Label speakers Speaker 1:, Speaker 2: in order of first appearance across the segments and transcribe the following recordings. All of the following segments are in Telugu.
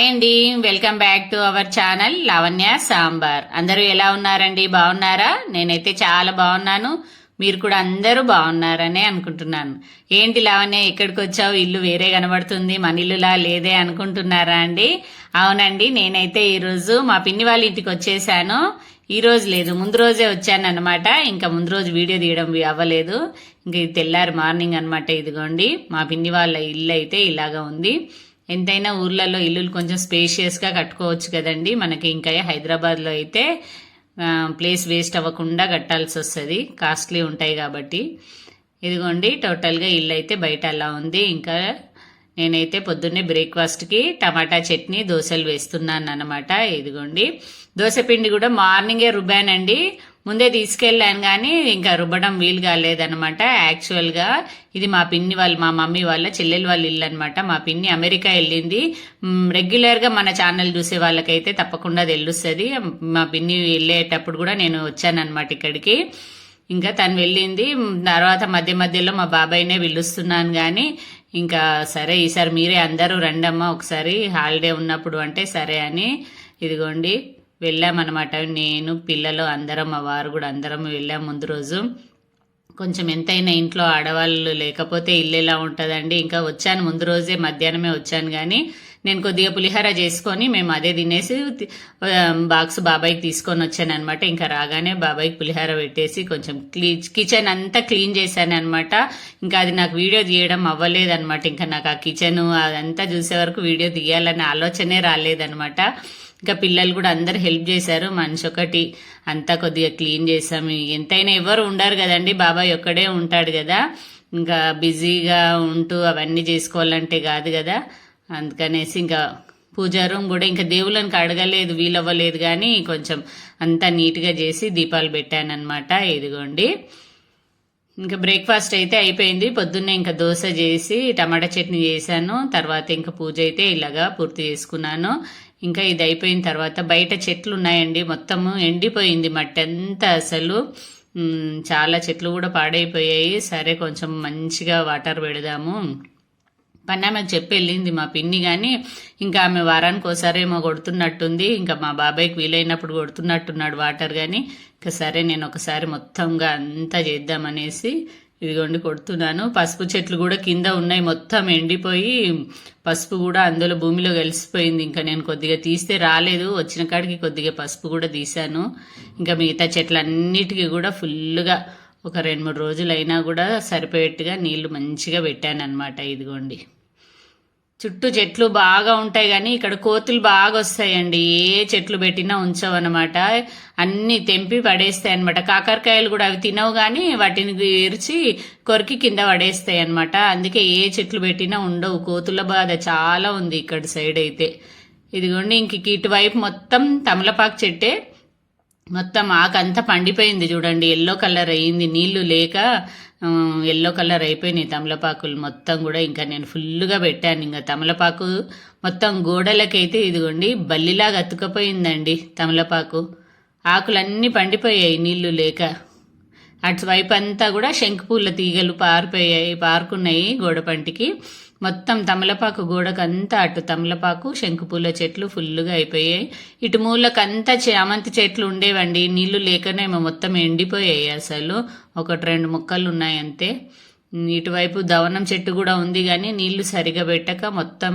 Speaker 1: హాయ్ అండి. Welcome back to our channel Lavanya Sambar. అందరూ ఎలా ఉన్నారండి? బాగున్నారా? నేనైతే చాలా బాగున్నాను. మీరు కూడా అందరూ బాగున్నారనే అనుకుంటున్నాను. ఏంటి లావణ్య ఎక్కడికి వచ్చావు? ఇల్లు వేరే కనబడుతుంది. మన ఇల్లులా లేదే అనుకుంటున్నారా అండి? అవునండి నేనైతే ఈరోజు మా పిన్ని వాళ్ళ ఇంటికి వచ్చేసాను. ఈ రోజు లేదు ముందు రోజే వచ్చాను అనమాట ఇంకా ముందు రోజు వీడియో తీయడం అవ్వలేదు. ఇంకా ఇది తెల్లారి మార్నింగ్ అనమాట ఇదిగోండి. మా పిన్ని వాళ్ళ ఇల్లు అయితే ఇలాగా ఉంది. ఎంతైనా ఊర్లలో ఇల్లులు కొంచెం స్పేషియస్గా కట్టుకోవచ్చు కదండి. మనకి ఇంకా హైదరాబాద్లో అయితే ప్లేస్ వేస్ట్ అవ్వకుండా కట్టాల్సి వస్తుంది. కాస్ట్లీ ఉంటాయి కాబట్టి. ఇదిగోండి టోటల్గా ఇల్లు అయితే బయట అలా ఉంది. ఇంకా నేనైతే పొద్దున్నే బ్రేక్ఫాస్ట్కి టమాటా చట్నీ దోశలు వేస్తున్నాను అనమాట ఇదిగోండి. దోశ పిండి కూడా మార్నింగే రుబ్బానండి. ముందే తీసుకెళ్ళాను కానీ ఇంకా రుబ్బడం వీలు కాలేదనమాట యాక్చువల్గా ఇది మా పిన్ని వాళ్ళు మా మమ్మీ వాళ్ళ చెల్లెలు వాళ్ళ ఇల్లు అనమాట మా పిన్ని అమెరికా వెళ్ళింది. రెగ్యులర్గా మన ఛానల్ చూసే వాళ్ళకైతే తప్పకుండా తెలుస్తుంది. మా పిన్ని వెళ్ళేటప్పుడు కూడా నేను వచ్చానమాట ఇక్కడికి. ఇంకా తను వెళ్ళింది. తర్వాత మధ్య మధ్యలో మా బాబాయ్నే పిలుస్తున్నాను కానీ ఇంకా సరే ఈసారి మీరే అందరూ రండమ్మా ఒకసారి హాలిడే ఉన్నప్పుడు అంటే సరే అని. ఇదిగోండి. వెళ్ళామన్నమాట. నేను పిల్లలు అందరం మా వారు కూడా అందరం వెళ్ళాం ముందు రోజు. కొంచెం ఎంతైనా ఇంట్లో ఆడవాళ్ళు లేకపోతే ఇల్లు ఎలా ఉంటుందండి? ఇంకా వచ్చాను ముందు రోజే మధ్యాహ్నమే వచ్చాను కానీ నేను కొద్దిగా పులిహోర చేసుకొని మేము అదే తినేసి బాక్స్ బాబాయ్కి తీసుకొని వచ్చాను అనమాట ఇంకా రాగానే బాబాయ్కి పులిహోర పెట్టేసి కొంచెం క్లీ కిచెన్ అంతా క్లీన్ చేశాను అనమాట ఇంకా అది నాకు వీడియో తీయడం అవ్వలేదన్నమాట. ఇంకా నాకు ఆ కిచెన్ అదంతా చూసే వరకు వీడియో తీయాలనే ఆలోచనే రాలేదన్నమాట. ఇంకా పిల్లలు కూడా అందరు హెల్ప్ చేశారు. మనిషి ఒకటి అంతా కొద్దిగా క్లీన్ చేసాము ఎంతైనా ఎవరు ఉండరు కదండి. బాబాయ్ ఒక్కడే ఉంటాడు కదా. ఇంకా బిజీగా ఉంటూ అవన్నీ చేసుకోవాలంటే కాదు కదా. అందుకనేసి ఇంకా పూజా రూమ్ కూడా ఇంకా దేవుళ్ళని అడగలేదు వీలవ్వలేదు కానీ కొంచెం అంతా నీట్గా చేసి దీపాలు పెట్టానమాట ఇదిగోండి. ఇంకా బ్రేక్ఫాస్ట్ అయితే అయిపోయింది. పొద్దున్నే ఇంకా దోశ చేసి టమాటా చట్నీ చేశాను. తర్వాత ఇంకా పూజ అయితే ఇలాగా పూర్తి చేసుకున్నాను. ఇంకా ఇది అయిపోయిన తర్వాత బయట చెట్లు ఉన్నాయండి. మొత్తము ఎండిపోయింది మట్టి అంతా అసలు. చాలా చెట్లు కూడా పాడైపోయాయి. సరే కొంచెం మంచిగా వాటర్ పెడదాము. పన్నామెకు చెప్పి వెళ్ళింది మా పిన్ని కానీ ఇంకా ఆమె వారానికి ఒకసారేమో కొడుతున్నట్టుంది. ఇంకా మా బాబాయ్కి వీలైనప్పుడు కొడుతున్నట్టున్నాడు వాటర్ కానీ ఇంకా సరే నేను ఒకసారి మొత్తంగా అంతా చేద్దామనేసి ఇదిగోండి కొడుతున్నాను. పసుపు చెట్లు కూడా కింద ఉన్నాయి మొత్తం ఎండిపోయి పసుపు కూడా అందులో భూమిలో కలిసిపోయింది. ఇంకా నేను కొద్దిగా తీస్తే రాలేదు. వచ్చిన కాడికి కొద్దిగా పసుపు కూడా తీశాను. ఇంకా మిగతా చెట్లన్నిటికీ కూడా ఫుల్గా ఒక రెండు మూడు రోజులు అయినా కూడా సరిపోయేట్టుగా నీళ్ళు మంచిగా పెట్టాను అనమాట ఇదిగోండి. చుట్టూ చెట్లు బాగా ఉంటాయి కానీ ఇక్కడ కోతులు బాగా వస్తాయండి. ఏ చెట్లు పెట్టినా ఉంచవన్నమాట. అన్ని తెంపి పడేస్తాయి అనమాట కాకరకాయలు కూడా అవి తినవు కానీ వాటిని ఇరిచి కొరికి కింద పడేస్తాయి అనమాట అందుకే ఏ చెట్లు పెట్టినా ఉండవు. కోతుల బాధ చాలా ఉంది ఇక్కడ సైడ్ అయితే. ఇదిగోండి ఇంక ఇటువైపు మొత్తం తమలపాకు చెట్టే. మొత్తం ఆకంతా పండిపోయింది చూడండి. ఎల్లో కలర్ అయ్యింది నీళ్ళు లేక ఎల్లో కలర్ అయిపోయినాయి తమలపాకులు మొత్తం కూడా. ఇంకా నేను ఫుల్గా పెట్టాను. ఇంకా తమలపాకు మొత్తం గోడలకైతే ఇదిగోండి బల్లిలాగా అతుకపోయిందండి తమలపాకు. ఆకులన్నీ పండిపోయాయి నీళ్ళు లేక. అటువైపు అంతా కూడా శంకుపూల తీగలు పారిపోయాయి పారుకున్నాయి గోడపంటికి మొత్తం తమలపాకు గోడకు అంతా అటు తమలపాకు శంకుపూల చెట్లు ఫుల్గా అయిపోయాయి. ఇటు మూలకంతా చామంతి చెట్లు ఉండేవండి. నీళ్ళు లేకనే మొత్తం ఎండిపోయాయి అసలు. ఒకటి రెండు మొక్కలు ఉన్నాయి అంతే ఇటువైపు దవనం చెట్టు కూడా ఉంది కానీ నీళ్ళు సరిగా పెట్టక మొత్తం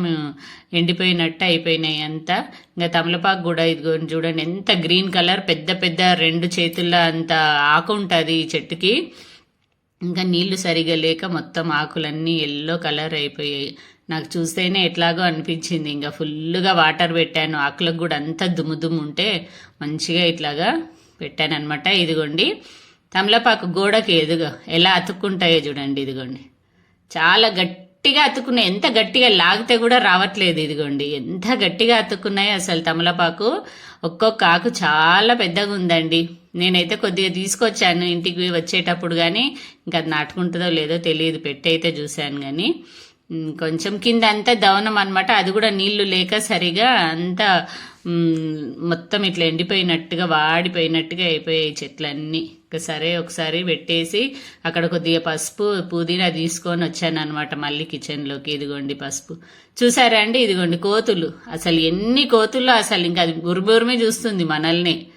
Speaker 1: ఎండిపోయినట్టు అయిపోయినాయి అంతా. ఇంకా తమలపాకు కూడా ఇదిగో చూడండి ఎంత గ్రీన్ కలర్ పెద్ద పెద్ద రెండు చేతుల అంత ఆకు ఉంటుంది ఈ చెట్టుకి. ఇంకా నీళ్ళు సరిగా లేక మొత్తం ఆకులన్నీ ఎల్లో కలర్ అయిపోయాయి. నాకు చూస్తేనే ఎట్లాగో అనిపించింది. ఇంకా ఫుల్గా వాటర్ పెట్టాను. ఆకులకు కూడా అంతా దుమ్ము దుమ్ము ఉంటే మంచిగా ఇట్లాగా పెట్టాను అనమాట ఇదిగోండి. తమలపాకు గోడకి ఎదుగు ఎలా అతుక్కుంటాయో చూడండి ఇదిగోండి. చాలా గట్టి గట్టిగా అతుక్కున్నాయి ఎంత గట్టిగా లాగితే కూడా రావట్లేదు ఇదిగోండి. ఎంత గట్టిగా అతుక్కున్నాయి అసలు తమలపాకు. ఒక్కొక్క ఆకు చాలా పెద్దగా ఉందండి. నేనైతే కొద్దిగా తీసుకొచ్చాను ఇంటికి వచ్చేటప్పుడు కానీ ఇంకా అది నాటుకుంటుందో లేదో తెలియదు. పెట్టి అయితే చూశాను కానీ కొంచెం కింద అంతా దవనం అనమాట అది కూడా నీళ్ళు లేక సరిగా అంతా మొత్తం ఇట్లా ఎండిపోయినట్టుగా వాడిపోయినట్టుగా అయిపోయాయి చెట్లన్నీ. సరే ఒకసారి పెట్టేసి అక్కడ కొద్దిగా పసుపు పుదీనా తీసుకొని వచ్చాను అనమాట మళ్ళీ కిచెన్లోకి ఇదిగోండి పసుపు. చూసారా అండి? ఇదిగోండి కోతులు. అసలు ఎన్ని కోతుల్లో అసలు ఇంకా అది బురుబురుమే చూస్తుంది మనల్ని.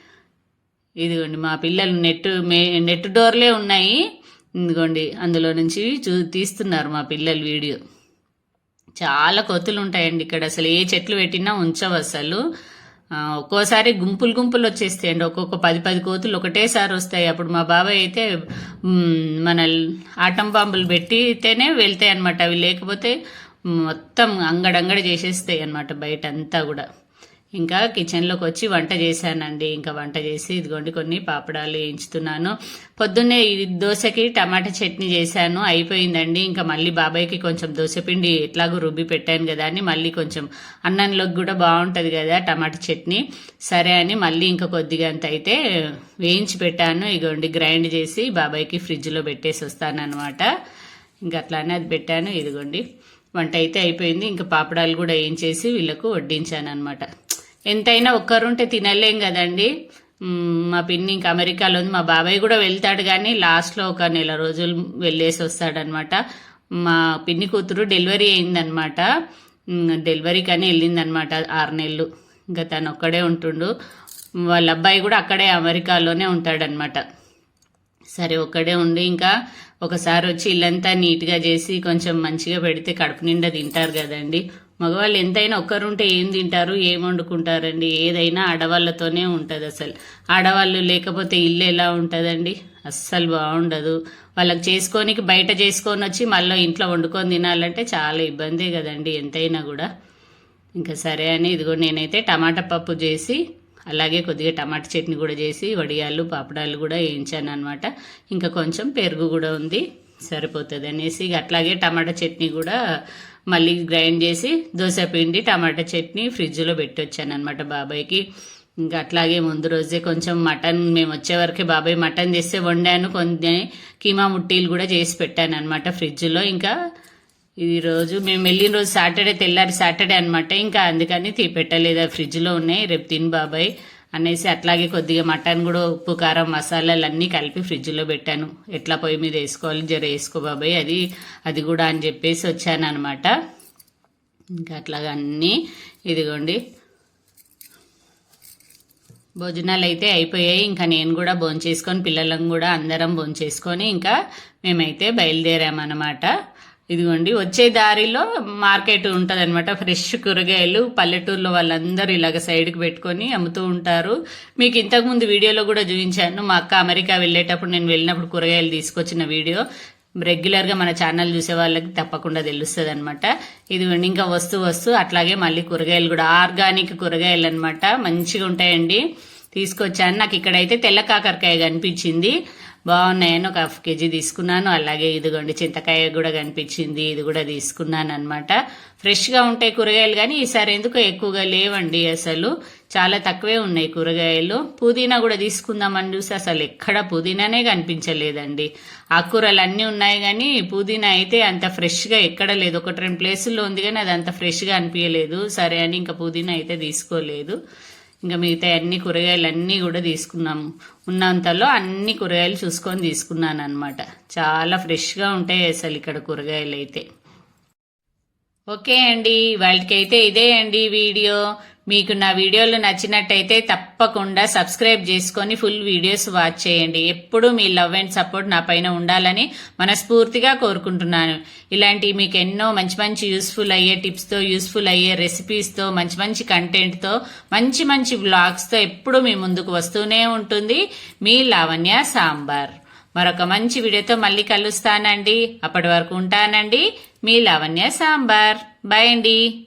Speaker 1: ఇదిగోండి మా పిల్లలు నెట్ మే నెట్ డోర్లే ఉన్నాయి. ఇదిగోండి అందులో నుంచి చూ తీస్తున్నారు మా పిల్లలు వీడియో. చాలా కోతులు ఉంటాయండి ఇక్కడ. అసలు ఏ చెట్లు పెట్టినా ఉంచవు అసలు. ఒక్కోసారి గుంపులు గుంపులు వచ్చేస్తాయండి. ఒక్కొక్క పది పది కోతులు ఒకటేసారి వస్తాయి. అప్పుడు మా బాబాయ్ అయితే మన ఆటం బాంబులు పెట్టితేనే వెళ్తాయి అనమాట అవి లేకపోతే మొత్తం అంగడంగడ చేసేస్తాయి అనమాట బయట అంతా కూడా. ఇంకా కిచెన్లోకి వచ్చి వంట చేశానండి. ఇంకా వంట చేసి ఇదిగోండి కొన్ని పాపడాలు వేయించుతున్నాను. పొద్దున్నే ఈ దోశకి టమాటా చట్నీ చేశాను. అయిపోయిందండి. ఇంకా మళ్ళీ బాబాయ్కి కొంచెం దోశపిండి ఎట్లాగో రుబ్బి పెట్టాను కదా అని మళ్ళీ కొంచెం అన్నంలోకి కూడా బాగుంటుంది కదా టమాటా చట్నీ. సరే అని మళ్ళీ ఇంకా కొద్దిగా అంత అయితే వేయించి పెట్టాను. ఇదిగోండి గ్రైండ్ చేసి బాబాయ్కి ఫ్రిడ్జ్లో పెట్టేసి వస్తాను అనమాట ఇంకా అట్లానే అది పెట్టాను. ఇదిగోండి వంట అయితే అయిపోయింది. ఇంకా పాపడాలు కూడా వేయించేసి వీళ్ళకు వడ్డించాను అనమాట ఎంతైనా ఒక్కరుంటే తినలేం కదండి. మా పిన్ని ఇంకా అమెరికాలో ఉంది. మా బాబాయ్ కూడా వెళ్తాడు కానీ లాస్ట్లో ఒక నెల రోజులు వెళ్ళేసి వస్తాడనమాట. మా పిన్ని కూతురు డెలివరీ అయిందనమాట. డెలివరీ కానీ వెళ్ళిందనమాట ఆరు నెలలు. ఇంకా తను ఒక్కడే ఉంటుండు. వాళ్ళ అబ్బాయి కూడా అక్కడే అమెరికాలోనే ఉంటాడనమాట. సరే ఒక్కడే ఉండి ఇంకా ఒకసారి వచ్చి ఇల్లంతా నీట్గా చేసి కొంచెం మంచిగా పెడితే కడుపు నిండా తింటారు కదండి. మగవాళ్ళు ఎంతైనా ఒక్కరుంటే ఏం తింటారు ఏం వండుకుంటారండి? ఏదైనా ఆడవాళ్ళతోనే ఉంటుంది అసలు. ఆడవాళ్ళు లేకపోతే ఇల్లు ఎలా ఉంటుందండి? అస్సలు బాగుండదు. వాళ్ళకి చేసుకోనికి బయట చేసుకొని వచ్చి మళ్ళీ ఇంట్లో వండుకొని తినాలంటే చాలా ఇబ్బందే కదండి ఎంతైనా కూడా. ఇంకా సరే అని ఇదిగో నేనైతే టమాటా పప్పు చేసి అలాగే కొద్దిగా టమాటా చట్నీ కూడా చేసి వడియాలు పాపడాలు కూడా వేయించాను అనమాట ఇంకా కొంచెం పెరుగు కూడా ఉంది సరిపోతుంది అనేసి అట్లాగే టమాటా చట్నీ కూడా మళ్ళీ గ్రైండ్ చేసి దోశ పిండి టమాటా చట్నీ ఫ్రిడ్జ్లో పెట్టొచ్చాను అనమాట బాబాయ్కి. ఇంకా అట్లాగే ముందు రోజే కొంచెం మటన్ మేము వచ్చే వరకే బాబాయ్ మటన్ చేస్తే వండాను కొన్ని కీమా ముట్టీలు కూడా చేసి పెట్టాను అనమాట ఫ్రిడ్జ్లో. ఇంకా ఈరోజు మేము వెళ్ళిన రోజు సాటర్డే తెల్లారి సాటర్డే అనమాట ఇంకా అందుకని తీ పెట్టలేదు ఆ ఫ్రిడ్జ్లో ఉన్నాయి రేపు తిని బాబాయ్. అనేసి అట్లాగే కొద్దిగా మటన్ కూడా ఉప్పు కారం మసాలాలు అన్నీ కలిపి ఫ్రిడ్జ్లో పెట్టాను. ఎట్లా పొయ్యి మీద వేసుకోవాలి? జర వేసుకో బాబాయ్ అది అది కూడా అని చెప్పేసి వచ్చాను అనమాట ఇంకా అట్లాగా అన్నీ ఇదిగోండి. భోజనాలు అయితే అయిపోయాయి. ఇంకా నేను కూడా భోంచేసుకొని పిల్లలను కూడా అందరం భోంచేసుకొని ఇంకా మేమైతే బయలుదేరామన్నమాట. ఇదిగోండి వచ్చే దారిలో మార్కెట్ ఉంటుంది అనమాట ఫ్రెష్ కూరగాయలు పల్లెటూరులో వాళ్ళందరూ ఇలాగ సైడ్కి పెట్టుకొని అమ్ముతూ ఉంటారు. మీకు ఇంతకుముందు వీడియోలో కూడా చూపించాను. మా అక్క అమెరికా వెళ్ళేటప్పుడు నేను వెళ్ళినప్పుడు కూరగాయలు తీసుకొచ్చిన వీడియో. రెగ్యులర్గా మన ఛానల్ చూసే వాళ్ళకి తప్పకుండా తెలుస్తుంది అనమాట ఇదిగోండి ఇంకా వస్తూ వస్తూ అట్లాగే మళ్ళీ కూరగాయలు కూడా ఆర్గానిక్ కూరగాయలు అనమాట మంచిగా ఉంటాయండి తీసుకొచ్చాను. నాకు ఇక్కడైతే తెల్ల కాకరకాయ కనిపించింది. బాగున్నాయని ఒక హాఫ్ కేజీ తీసుకున్నాను. అలాగే ఇదిగోండి చింతకాయ కూడా కనిపించింది. ఇది కూడా తీసుకున్నాను అనమాట ఫ్రెష్గా ఉంటాయి కూరగాయలు కానీ ఈసారి ఎందుకో ఎక్కువగా లేవండి అసలు. చాలా తక్కువే ఉన్నాయి కూరగాయలు. పుదీనా కూడా తీసుకుందామని చూసి అసలు ఎక్కడ పుదీనానే కనిపించలేదండి. ఆకుకూరలు అన్నీ ఉన్నాయి కానీ పుదీనా అయితే అంత ఫ్రెష్గా ఎక్కడ లేదు. ఒకటి రెండు ప్లేసుల్లో ఉంది కానీ అది అంత ఫ్రెష్గా అనిపించలేదు. సరే అని ఇంకా పుదీనా అయితే తీసుకోలేదు. ఇంకా మిగతా అన్ని కూరగాయలు అన్నీ కూడా తీసుకున్నాము. ఉన్నంతలో అన్ని కూరగాయలు చూసుకొని తీసుకున్నాను అనమాట చాలా ఫ్రెష్గా ఉంటాయి అసలు ఇక్కడ కూరగాయలు అయితే ఓకే అండి వాళ్ళకైతే ఇదే అండి వీడియో. మీకు నా వీడియోలు నచ్చినట్టయితే తప్పకుండా సబ్స్క్రైబ్ చేసుకొని ఫుల్ వీడియోస్ వాచ్ చేయండి. ఎప్పుడూ మీ లవ్ అండ్ సపోర్ట్ నా పైన ఉండాలని మనస్ఫూర్తిగా కోరుకుంటున్నాను. ఇలాంటి మీకు ఎన్నో మంచి మంచి యూస్ఫుల్ అయ్యే టిప్స్తో యూస్ఫుల్ అయ్యే రెసిపీస్తో మంచి మంచి కంటెంట్తో మంచి మంచి వ్లాగ్స్తో ఎప్పుడూ మీ ముందుకు వస్తూనే ఉంటుంది. మీ లావణ్య సాంబార్. మరొక మంచి వీడియోతో మళ్ళీ కలుస్తానండి. అప్పటి వరకు ఉంటానండి. మీ లావణ్య సాంబార్. బాయ్ అండి.